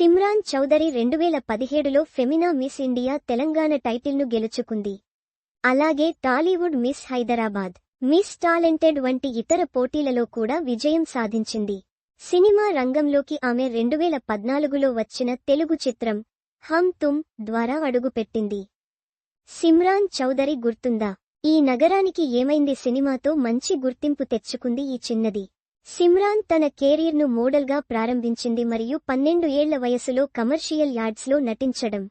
సిమ్రాన్ చౌదరి రెండువేల పదిహేడులో Femina miss India Telangana టైటిల్ను గెలుచుకుంది. అలాగే Tollywood miss Hyderabad miss talented వంటి ఇతర పోటీలలో కూడా విజయం సాధించింది. సినిమా రంగంలోకి ఆమె రెండువేల పద్నాలుగులో వచ్చిన తెలుగు చిత్రం హమ్ తుమ్ ద్వారా అడుగుపెట్టింది. సిమ్రాన్ చౌదరి గుర్తుందా? ఈ నగరానికి ఏమైంది? సినిమాతో మంచి గుర్తింపు తెచ్చుకుంది ఈ చిన్నది. సిమ్రాన్ తన కెరీర్ను మోడల్గా ప్రారంభించింది మరియు పన్నెండు ఏళ్ళ వయసులో కమర్షియల్ యాడ్స్లో నటించడం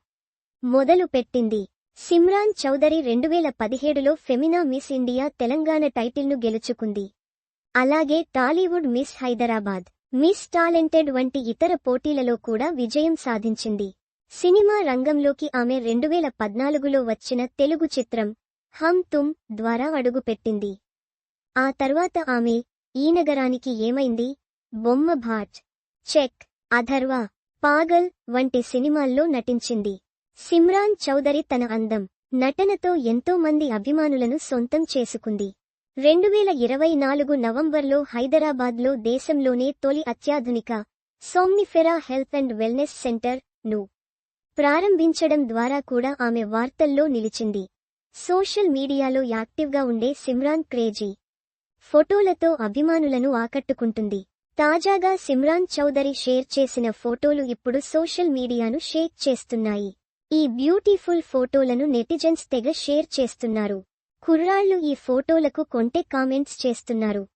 మొదలు పెట్టింది సిమ్రాన్ చౌదరి రెండువేల పదిహేడులో ఫెమినా మిస్ ఇండియా తెలంగాణ టైటిల్ను గెలుచుకుంది. అలాగే Tollywood miss Hyderabad miss talented వంటి ఇతర పోటీలలో కూడా విజయం సాధించింది. సినిమా రంగంలోకి ఆమె రెండువేల పద్నాలుగులో వచ్చిన తెలుగు చిత్రం హమ్ తుమ్ ద్వారా అడుగుపెట్టింది. ఆ తర్వాత ఆమె ఈ నగరానికి ఏమైంది? బొమ్మ భాట్ చెక్ అధర్వ పాగల్ వంటి సినిమాల్లో నటించింది. సిమ్రాన్ చౌదరి తన అందం నటనతో ఎంతో మంది అభిమానులను సొంతం చేసుకుంది. రెండువేల ఇరవై నాలుగు నవంబర్లో హైదరాబాద్లో దేశంలోనే తొలి అత్యాధునిక సోమ్నిఫెరా హెల్త్ అండ్ వెల్నెస్ సెంటర్ను ప్రారంభించడం ద్వారా కూడా ఆమె వార్తల్లో నిలిచింది. సోషల్ మీడియాలో యాక్టివ్గా ఉండే సిమ్రాన్ క్రేజీ ఫోటోలతో అభిమానులను ఆకట్టుకుంటుంది. తాజాగా సిమ్రాన్ చౌదరి షేర్ చేసిన ఫోటోలు ఇప్పుడు సోషల్ మీడియాను షేక్ చేస్తున్నాయి. ఈ బ్యూటిఫుల్ ఫోటోలను నెటిజన్స్ తెగ షేర్ చేస్తున్నారు. కుర్రాళ్ళు ఈ ఫోటోలకు కొంటె కామెంట్స్ చేస్తున్నారు.